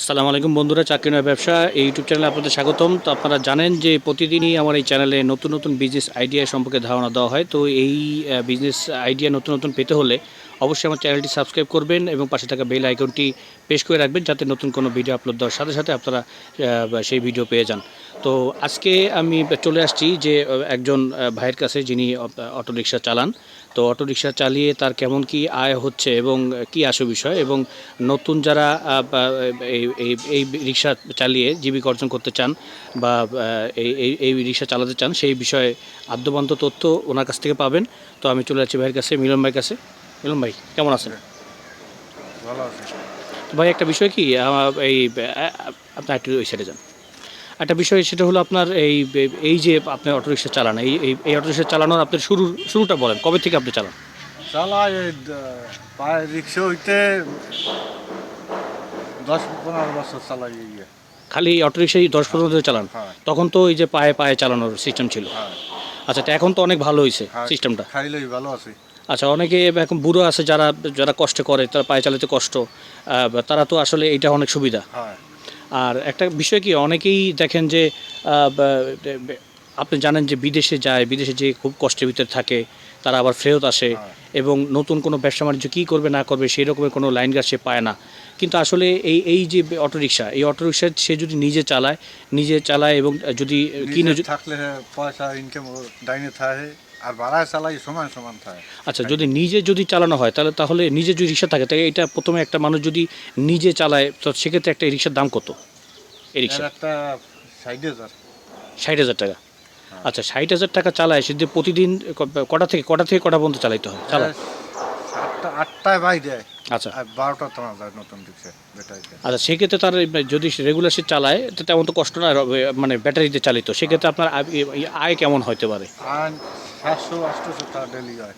আসসালামু আলাইকুম বন্ধুরা, চাকরি নয় ব্যবসা এই ইউটিউব চ্যানেলে আপনাদের স্বাগতম। তো আপনারা জানেন যে প্রতিদিনই আমার এই চ্যানেলে নতুন নতুন বিজনেস আইডিয়া সম্পর্কে ধারণা দেওয়া হয়। তো এই বিজনেস আইডিয়া নতুন নতুন পেতে হলে অবশ্যই আমার চ্যানেলটি সাবস্ক্রাইব করবেন এবং পাশে থাকা বেল আইকনটি পেশ করে রাখবেন যাতে নতুন কোনো ভিডিও আপলোড দেওয়ার সাথে সাথে আপনারা সেই ভিডিও পেয়ে যান। তো আজকে আমি চলে আসছি যে একজন ভাইয়ের কাছে যিনি অটোরিকশা চালান। তো অটোরিকশা চালিয়ে তার কেমন কি আয় হচ্ছে এবং কি আসে বিষয় এবং নতুন যারা এই এই এই রিক্সা চালিয়ে জীবিকা অর্জন করতে চান বা এই এই এই রিক্সা চালাতে চান সেই বিষয়ে আদ্যবান্ত তথ্য ওনার কাছ থেকে পাবেন। তো আমি চলে যাচ্ছি ভাইয়ের কাছে মিলন ভাইয়ের কাছে। মিলন ভাই কেমন আছেন? ভালো আছে। তো ভাই একটা বিষয় কি আমার এই আপনার একটু ওই সাইডে যান। একটা বিষয় সেটা হলো আপনার এই এই যে আপনি অটোরিক্সা চালান এই এই- অটোরিক্সা চালানোর আপনার শুরু শুরুটা বলেন কবে থেকে আপনি চালান? চালাই এই রিক্সা হইতে দশ পনেরো বছর চালাই খালি অটোরিক্সাই দশ পনেরো ধরে চালান? হ্যাঁ। তখন তো এই যে পায়ে পায়ে চালানোর সিস্টেম ছিল। হ্যাঁ। আচ্ছা তো এখন তো অনেক ভালো হয়েছে হ্যাঁ। সিস্টেমটা খাইলেই ভালো আছে। আচ্ছা অনেকে এখন বুড়ো আছে যারা যারা কষ্ট করে তারা পায়ে চালাতে কষ্ট আহ, তারা তো আসলে এটা অনেক সুবিধা। হ্যাঁ। আর একটা বিষয় কি অনেকেই দেখেন যে আপনি জানেন যে বিদেশে যায় বিদেশে যে খুব কষ্টের ভিতরে থাকে তারা আবার ফেরত আসে হ্যাঁ। এবং নতুন কোনো ব্যবসা বাণিজ্য কী করবে না করবে সেই রকমের কোনো লাইন গাছ সে পায় না। কিন্তু আসলে এই এই যে অটোরিকশা এই অটোরিকশা সে যদি নিজে চালায় নিজে চালায় এবং যদি কিনে থাকলে পয়সা ইনকাম ডাইনে থাকে আর ভাড়ায় চালাই সমান সমান থাকে। আচ্ছা যদি নিজে যদি চালানো হয় তাহলে তাহলে নিজে যদি রিক্সা থাকে তাহলে এটা প্রথমে একটা মানুষ যদি নিজে চালায় তো সেক্ষেত্রে একটা রিক্সার দাম কত? এই রিক্সা একটা ষাট হাজার। ষাট হাজার টাকা। আচ্ছা ষাট হাজার টাকা চালায় সে যে প্রতিদিন কটা থেকে কটা থেকে কটা পর্যন্ত চালাইতে হয়? চালায় সাতটা আটটায় বাই দেয়। আচ্ছা। বারোটা টানা যায় নতুন রিক্সা বেটারিতে আচ্ছা সেক্ষেত্রে তার যদি রেগুলার সে চালায় তো তেমন তো কষ্ট না মানে ব্যাটারিতে চালিত। সেক্ষেত্রে আপনার আয়- কেমন হতে পারে? সাতশো আটশোশো টাকা ডেলি হয়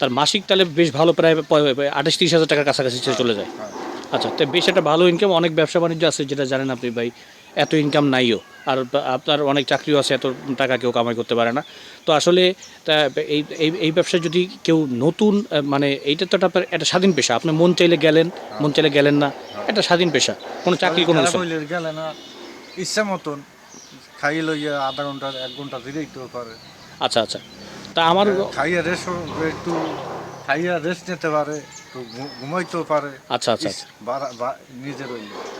তার মাসিক তাহলে বেশ ভালো প্রায় আঠাশ তিরিশ হাজার টাকার কাছাকাছি চলে যায়। হ্যাঁ। আচ্ছা তো বেশ একটা ভালো ইনকাম অনেক ব্যবসা বাণিজ্য আছে যেটা জানেন আপনি ভাই। এত ইনকাম নাইও। আর আপনার অনেক চাকরিও আছে এত টাকা কেউ কামাই করতে পারে না। তো আসলে তা এই এই এই ব্যবসায় যদি কেউ নতুন মানে এইটা তো আপনার একটা স্বাধীন পেশা। আপনি মন চাইলে গেলেন মন চাইলে গেলেন না একটা স্বাধীন পেশা। কোনো চাকরি কোনো খারাপ কিছু না। গেলে না ইচ্ছা মতন খাইয়ে লইয়া আধা ঘণ্টা এক ঘণ্টা জিরেইতেও পারে আচ্ছা আচ্ছা। তা আমার খাইয়ে রেস্ট একটু খাইয়ে রেস্ট নিতে পারে। ঘুমাইতেও পারে। আচ্ছা আচ্ছা নিজের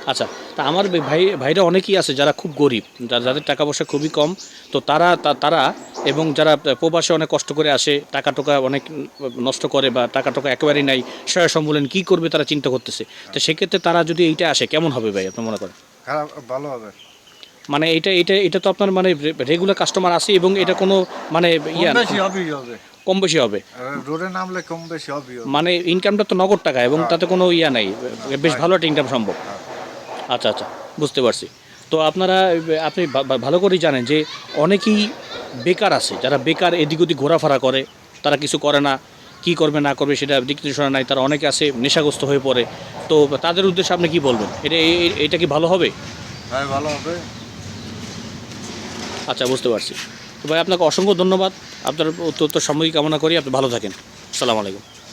আচ্ছা তা আমার ভাই- ভাই ভাইরা অনেকেই আছে যারা খুব গরিব যারা- যাদের টাকা পয়সা খুবই কম তো তারা তারা এবং যারা প্রবাসে অনেক কষ্ট করে আসে টাকা টোকা অনেক নষ্ট করে বা টাকা টোকা একেবারেই নাই সহায় সম্বলেন কী করবে তারা চিন্তা করতেছে। তো সেক্ষেত্রে তারা যদি এইটা আসে কেমন হবে ভাই আপনি মনে করেন? খারাপ ভালো হবে। মানে এটা এটা এটা তো আপনার মানে রেগুলার কাস্টমার আছে এবং এটা কোনো মানে ইয়া কম বেশি হবে রোডে নামলে কম বেশি হবে। মানে ইনকামটা তো নগদ টাকা এবং তাতে কোনো ইয়া নাই। বেশ ভালো একটা ইনকাম সম্ভব। আচ্ছা আচ্ছা বুঝতে পারছি। তো আপনারা আপনি ভালো করেই জানেন যে অনেকেই বেকার আছে। যারা বেকার এদিক ওদিক ঘোরাফেরা করে তারা কিছু করে না। কি করবে না করবে সেটা দিক নির্দেশনা নাই। তারা অনেকে আছে নেশাগ্রস্ত হয়ে পড়ে। তো তাদের উদ্দেশ্যে আপনি কি বলবেন? এটা এটা কি ভালো হবে? হ্যাঁ ভালো হবে। আচ্ছা বুঝতে পারছি। তো ভাই, আপনাকে অসংখ্য ধন্যবাদ। আপনার অত্যন্ত সাময়িক কামনা করি। আপনি ভালো থাকেন। আসসালামু আলাইকুম।